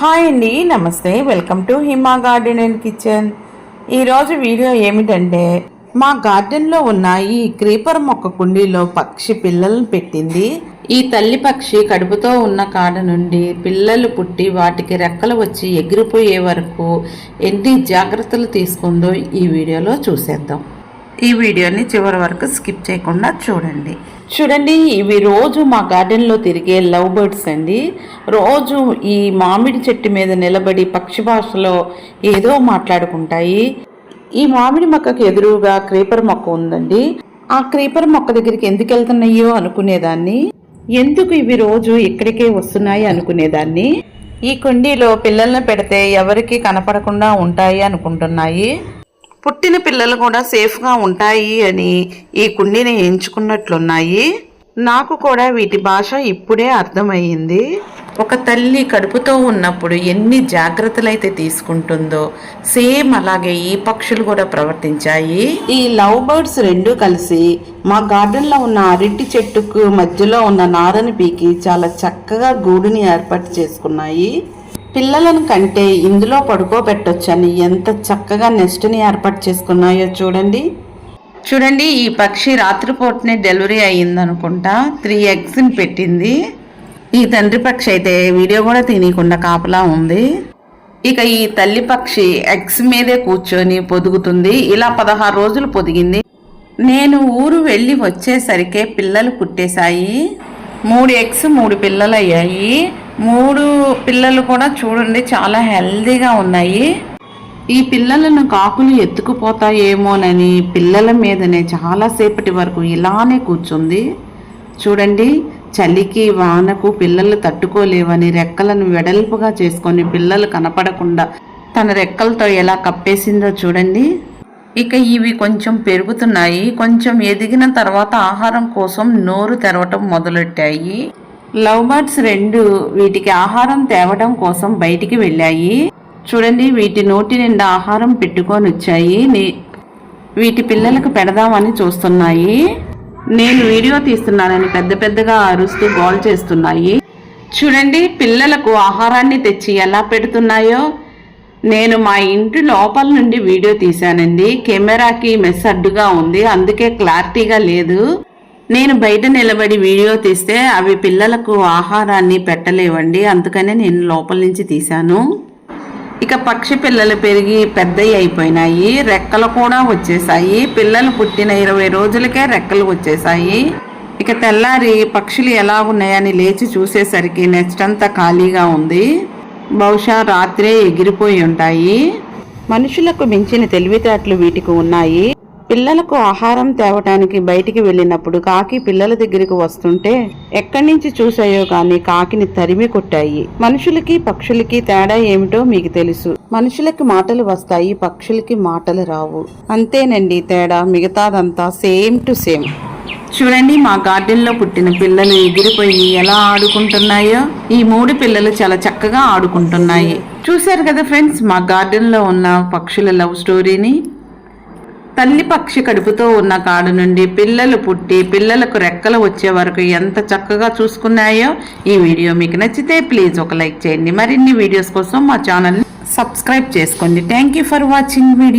Hi అండి నమస్తే. Welcome to Hima garden and kitchen. ఈరోజు వీడియో ఏమిటంటే మా గార్డెన్లో ఉన్న ఈ క్రీపర్ మొక్క కుండీలో పక్షి పిల్లలను పెట్టింది. ఈ తల్లి పక్షి కడుపుతో ఉన్న కాడ నుండి పిల్లలు పుట్టి వాటికి రెక్కలు వచ్చి ఎగిరిపోయే వరకు ఎన్ని జాగ్రత్తలు తీసుకుందో ఈ వీడియోలో చూసేద్దాం. ఈ వీడియోని చివరి వరకు స్కిప్ చేయకుండా చూడండి. చూడండి ఇవి రోజు మా గార్డెన్లో తిరిగే లవ్ బర్డ్స్ అండి. రోజు ఈ మామిడి చెట్టు మీద నిలబడి పక్షి భాషలో ఏదో మాట్లాడుకుంటాయి. ఈ మామిడి మొక్కకు ఎదురుగా క్రీపర్ మొక్క ఉందండి. ఆ క్రీపర్ మొక్క దగ్గరికి ఎందుకు వెళ్తున్నాయో అనుకునేదాన్ని. ఎందుకు ఇవి రోజు ఇక్కడికే వస్తున్నాయి అనుకునేదాన్ని. ఈ కుండీలో పిల్లల్ని పెడితే ఎవరికి కనపడకుండా ఉంటాయి అనుకుంటున్నాయి. పుట్టిన పిల్లలు కూడా సేఫ్గా ఉంటాయి అని ఈ కుండీని ఎంచుకున్నట్లున్నాయి. నాకు కూడా వీటి భాష ఇప్పుడే అర్థమయ్యింది. ఒక తల్లి కడుపుతో ఉన్నప్పుడు ఎన్ని జాగ్రత్తలైతే తీసుకుంటుందో సేమ్ అలాగే ఈ పక్షులు కూడా ప్రవర్తించాయి. ఈ లవ్ బర్డ్స్ రెండు కలిసి మా గార్డెన్లో ఉన్న అరటి చెట్టుకు మధ్యలో ఉన్న నారని పీకి చాలా చక్కగా గూడుని ఏర్పాటు చేసుకున్నాయి. పిల్లలను కంటే ఇందులో పడుకోబెట్టొచ్చని ఎంత చక్కగా నెస్ట్ని ఏర్పాటు చేసుకున్నాయో చూడండి. చూడండి ఈ పక్షి రాత్రిపూటనే డెలివరీ అయ్యిందనుకుంటా. త్రీ ఎగ్స్ని పెట్టింది. ఈ తండ్రి పక్షి అయితే వీడియో కూడా తినకుండా కాపలా ఉంది. ఇక ఈ తల్లి పక్షి ఎగ్స్ మీదే కూర్చొని పొదుగుతుంది. ఇలా పదహారు రోజులు పొదిగింది. నేను ఊరు వెళ్ళి వచ్చేసరికే పిల్లలు పుట్టేశాయి. మూడు ఎగ్స్ మూడు పిల్లలు అయ్యాయి మూడు పిల్లలు కూడా చూడండి చాలా హెల్దీగా ఉన్నాయి. ఈ పిల్లలను కాకులు ఎత్తుకుపోతాయేమోనని పిల్లల మీదనే చాలాసేపటి వరకు ఇలానే కూర్చుంది. చూడండి చలికి వానకు పిల్లలు తట్టుకోలేవని రెక్కలను వెడల్పుగా చేసుకొని పిల్లలు కనపడకుండా తన రెక్కలతో ఎలా కప్పేసిందో చూడండి. ఇక ఇవి కొంచెం పెరుగుతున్నాయి. కొంచెం ఎదిగిన తర్వాత ఆహారం కోసం నోరు తెరవటం మొదలెట్టాయి. లవ్ బర్డ్స్ రెండు వీటికి ఆహారం తేవడం కోసం బయటికి వెళ్ళాయి. చూడండి వీటి నోటి నిండా ఆహారం పెట్టుకొని వచ్చాయి. వీటి పిల్లలకు పెడదామని చూస్తున్నాయి. నేను వీడియో తీస్తున్నానని పెద్ద పెద్దగా అరుస్తూ గోల్ చేస్తున్నాయి. చూడండి పిల్లలకు ఆహారాన్ని తెచ్చి ఎలా పెడుతున్నాయో. నేను మా ఇంటి లోపల నుండి వీడియో తీశానండి. కెమెరాకి మెస్ అడ్డుగా ఉంది. అందుకే క్లారిటీగా లేదు. నేను బయట నిలబడి వీడియో తీస్తే అవి పిల్లలకు ఆహారాన్ని పెట్టలేవండి. అందుకనే నేను లోపల నుంచి తీశాను. ఇక పక్షి పిల్లలు పెరిగి పెద్దవి అయిపోయినాయి. రెక్కలు కూడా వచ్చేసాయి పిల్లలు పుట్టిన ఇరవై రోజులకే రెక్కలు వచ్చేసాయి ఇక తెల్లారి పక్షులు ఎలా ఉన్నాయని లేచి చూసేసరికి నెక్స్ట్ అంతా ఖాళీగా ఉంది. బహుశా రాత్రే ఎగిరిపోయి ఉంటాయి. మనుషులకు మించిన తెలివితేటలు వీటికి ఉన్నాయి. పిల్లలకు ఆహారం తేవటానికి బయటికి వెళ్ళినప్పుడు కాకి పిల్లల దగ్గరికి వస్తుంటే ఎక్కడి నుంచి చూసాయో కానీ కాకిని తరిమి కొట్టాయి. మనుషులకి పక్షులకి తేడా ఏమిటో మీకు తెలుసు. మనుషులకి మాటలు వస్తాయి పక్షులకి మాటలు రావు. అంతేనండి తేడా. మిగతాదంతా సేమ్ టు సేమ్. చూడండి మా గార్డెన్లో పుట్టిన పిల్లలు ఎగిరిపోయి ఎలా ఆడుకుంటున్నాయో. ఈ మూడు పిల్లలు చాలా చక్కగా ఆడుకుంటున్నాయి. చూశారు కదా ఫ్రెండ్స్ మా గార్డెన్లో ఉన్న పక్షుల లవ్ స్టోరీని? తల్లి పక్షి కడుపుతో ఉన్న కాడు నుండి పిల్లలు పుట్టి పిల్లలకు రెక్కలు వచ్చే వరకు ఎంత చక్కగా చూసుకున్నాయో ఈ వీడియో మీకు నచ్చితే ప్లీజ్ ఒక లైక్ చేయండి. మరిన్ని వీడియోస్ కోసం మా ఛానల్ని సబ్స్క్రైబ్ చేసుకోండి. Thank you for watching video